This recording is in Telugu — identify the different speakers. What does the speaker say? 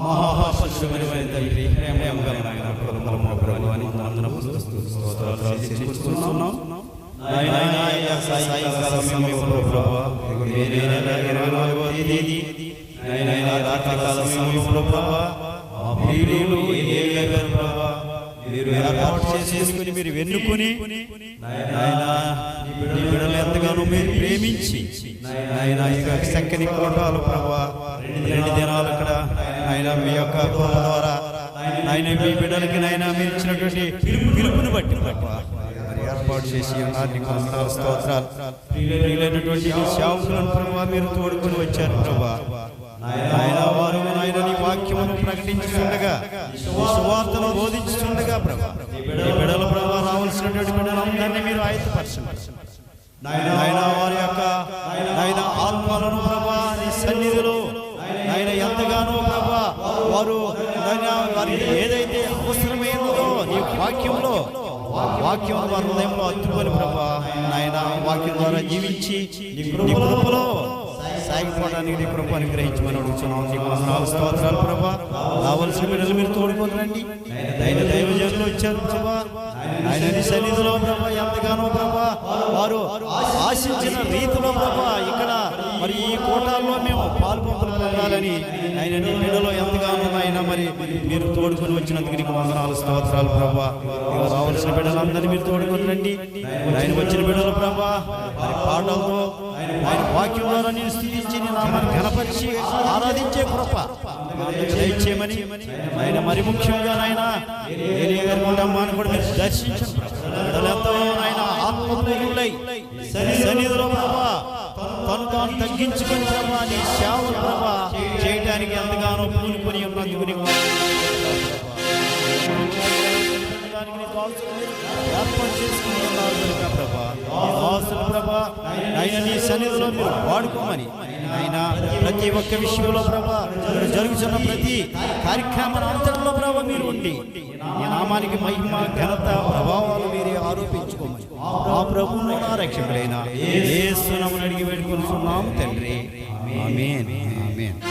Speaker 1: మహాపరిశుభ్రమైన తండ్రి ప్రేమ నాయన కృపలము ప్రభువాని వందనము స్తోత్రాలు చెల్లించుకుంటున్నాం. సాయంకాల సమయంలో ఇరవై నాలుగవ తేదీ. రాత్రికాల సమయంలో ప్రియులు ఏ మీరు ఏర్పాటు చేసుకుని మీరు వెన్నుకొని బిడ్డలు ఎంతగానో మీరు ప్రేమించి నాయన ఇక చక్కని కోటాలు ప్రభా రెండు దినాలు అక్కడ ఆయన మీ యొక్క ద్వారా ఆయన మీ బిడ్డలకి నాయన మీరు ఇచ్చినటువంటి పిలుపు పిలుపుని బట్టి ఏర్పాటు చేసి ఉన్నారు నీకు వందనాలు స్తోత్రాలు. ప్రియులైనటువంటి మీ సేవకులను ప్రభా మీరు తోడుకొని వచ్చారు ప్రభా. ఆయన వారు నాయన నీ వాక్యమును ప్రకటించుండగా సువార్తను బోధించుండగా ప్రభా. ఈ బిడల ప్రభా రావాల్సినటువంటి బిడ్డలందరినీ మీరు ఆయత్తపరచండి నాయన వారి యొక్క నాయన ఆత్మలను ప్రభా సన్నిధిలో ఆయన ఎంతగానో ప్రభా వారు వారికి ఏదైతే అవసరమైనదో నీ వాక్యంలో వాక్యం వారి హృదయంలో అత్తుకొని ప్రభా నాయన వాక్యం ద్వారా జీవించి నీ కృపలో సాగిపోవడానికి నీ కృప అనుగ్రహించమని అడుగుతున్నాం. నీకు స్తోత్రాలు ప్రభా. కావలసిన బిడ్డలు మీరు తోడుకోదండి ఆయన దైవజనులు వచ్చారు ప్రభా. ఆయన సన్నిధిలో ప్రభా ఎంతగానో ప్రభా వారు ఆశించిన రీతిలో ప్రభా ఇక్కడ మరి ఈ కోటాల్లో మేము పాల్పొంపులు తండ్రి ఆయన నీ బిడ్డలో ఎంతగానో ఆయన మరి మీరు తోడుకొని వచ్చినందుకు నీకు వందనాలు స్తోత్రాలు ప్రభా. రావాల్సిన బిడ్డలందరినీ మీరు తోడుకొని రండి. ఆయన వచ్చిన బిడ్డలు ప్రభా పాటలతో ఆయన వాక్యం ద్వారా నేను స్థితించి నామాన్ని కనపరిచి ఆరాధించే కృప దయచేయమని ఆయన మరి ముఖ్యంగా నాయన ఏలియా గారి కుటుంబాన్ని కూడా మీరు దర్శించండి బిడ్డలెంతో నాయన ఆత్మపూర్ణులై సన్నిధిలో ప్రభా తను తాను తగ్గించుకుని ప్రభా నీ సేవ ప్రభా చేయడానికి ఎంతగానో పూనుకొని ఉన్న నీకు. ఏర్పాటు చేసుకుని ఉన్నారు ప్రభా. దాసులు ప్రభా ఆయన నీ సన్నిధిలో మీరు వాడుకోమని. ఆయన ప్రతి ఒక్క విషయంలో ప్రభా జరుగుతున్న ప్రతి కార్యక్రమాల అంతరంలో ప్రభా మీరు ఉండి నామానికి మహిమ ఘనత ప్రభావాలు మీరే ఆరోపించుకోమని. ఆ ప్రభువును నా రక్షకుడైన పెట్టుకుని తండ్రి. ఆమేన్. ఆమేన్.